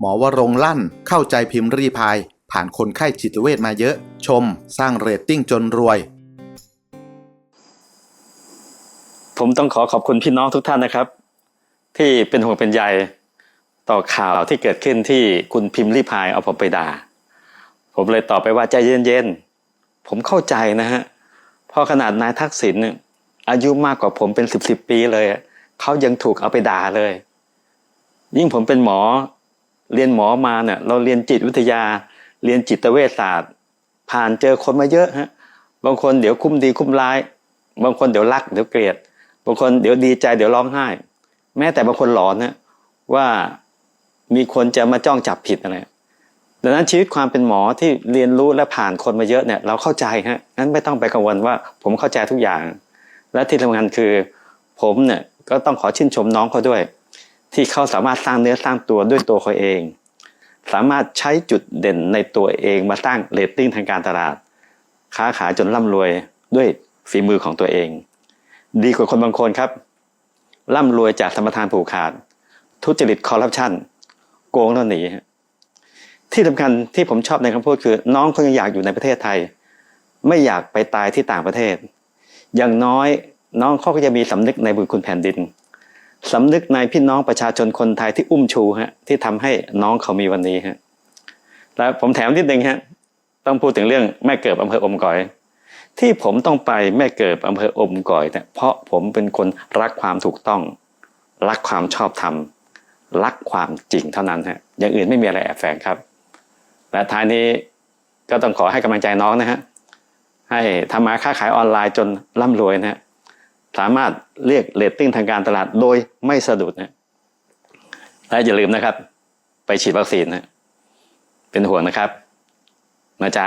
หมอวรงลั่น เข้าใจพิมพ์รีพาย ผ่านคนไข้จิตเวชมาเยอะ ชม สร้างเรตติ้งจนรวย ผมต้องขอขอบคุณพี่น้องทุกท่านนะครับ ที่เป็นห่วงเป็นใยต่อข่าวที่เกิดขึ้นที่คุณพิมพ์รีพายเอาผมไปด่า ผมเลยตอบไปว่าใจเย็นๆ ผมเข้าใจนะฮะเพราะขนาดนายทักษิณอายุมากกว่าผมเป็นสิบสิบปีเลยเขายังถูกเอาไปด่าเลย ยิ่งผมเป็นหมอ เรียนหมอมาเนี่ยเราเรียนจิตวิทยา เรียนจิตเวชศาสตร์ ผ่านเจอคนมาเยอะฮะบางคนเดี๋ยวคุ้มดีคุ้มร้าย บางคนเดี๋ยวรักเดี๋ยวเกลียด บางคนเดี๋ยวดีใจเดี๋ยวร้องไห้ แม้แต่บางคนหลอนนะว่ามีคนจะมาจ้องจับผิดอะไรดังนั้นชีวิตความเป็นหมอที่เรียนรู้และผ่านคนมาเยอะเนี่ยเราเข้าใจฮะงั้นไม่ต้องไปกังวลว่าผมเข้าใจทุกอย่าง และที่สำคัญคือ ผมเนี่ยก็ต้องขอชื่นชมน้องเขาด้วย ที่เขาสามารถสร้างเนื้อสร้างตัวด้วยตัวเขาเอง สามารถใช้จุดเด่นในตัวเองมาสร้างเรตติ้งทางการตลาด ค้าขายจนร่ำรวยด้วยฝีมือของตัวเอง ดีกว่าคนบางคนครับ ร่ำรวยจากสมรทานผูกขาด ทุจริตคอร์รัปชันโกงแล้วหนีที่สำคัญที่ผมชอบในคำพูดคือ น้องเขายังอยากอยู่ในประเทศไทย ไม่อยากไปตายที่ต่างประเทศ อย่างน้อยน้องเขาก็จะมีสำนึกในบุญคุณแผ่นดิน สำนึกในพี่น้องประชาชนคนไทยที่อุ้มชูฮะที่ทำให้น้องเขามีวันนี้ฮะแล้วผมแถมนิดนึงฮะต้องพูดถึงเรื่องแม่เกิดอำเภออมก๋อย ที่ผมต้องไปแม่เกิดอำเภออมก่อยเนี่ยเพราะผมเป็นคนรักความถูกต้อง รักความชอบธรรมรักความจริงเท่านั้นฮะอย่างอื่นไม่มีอะไรแอบแฝงครับ และท้ายนี้ก็ต้องขอให้กำลังใจน้องนะฮะให้ทำมาค้าขายออนไลน์จนร่ำรวยนะฮะ สามารถเรียกเลตติ้งทางการตลาดโดยไม่สะดุดนะและอย่าลืมนะครับ ไปฉีดวัคซีนนะเป็นห่วงนะครับนะจ๊ะ